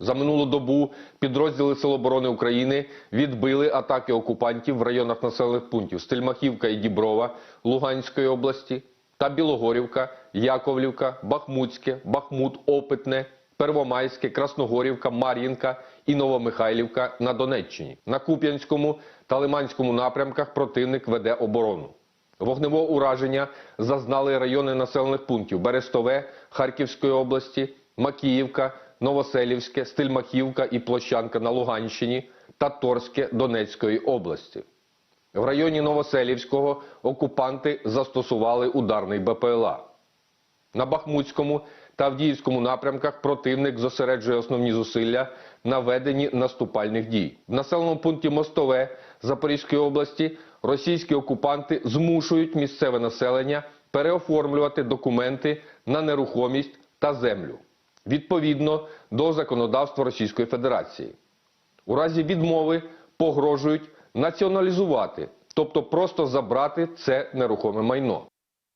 За минулу добу підрозділи Сил оборони України відбили атаки окупантів в районах населених пунктів Стельмахівка і Діброва Луганської області та Білогорівка, Яковлівка, Бахмутське, Бахмут, Опитне, Первомайське, Красногорівка, Мар'їнка і Новомихайлівка на Донеччині. На Куп'янському та Лиманському напрямках противник веде оборону. Вогневого ураження зазнали райони населених пунктів Берестове Харківської області, Макіївка, Новоселівське, Стельмахівка і Площанка на Луганщині та Торське Донецької області. В районі Новоселівського окупанти застосували ударний БПЛА. На Бахмутському та Авдіївському напрямках противник зосереджує основні зусилля на веденні наступальних дій. В населеному пункті Мостове Запорізької області російські окупанти змушують місцеве населення переоформлювати документи на нерухомість та землю відповідно до законодавства Російської Федерації. У разі відмови погрожують націоналізувати, тобто просто забрати це нерухоме майно.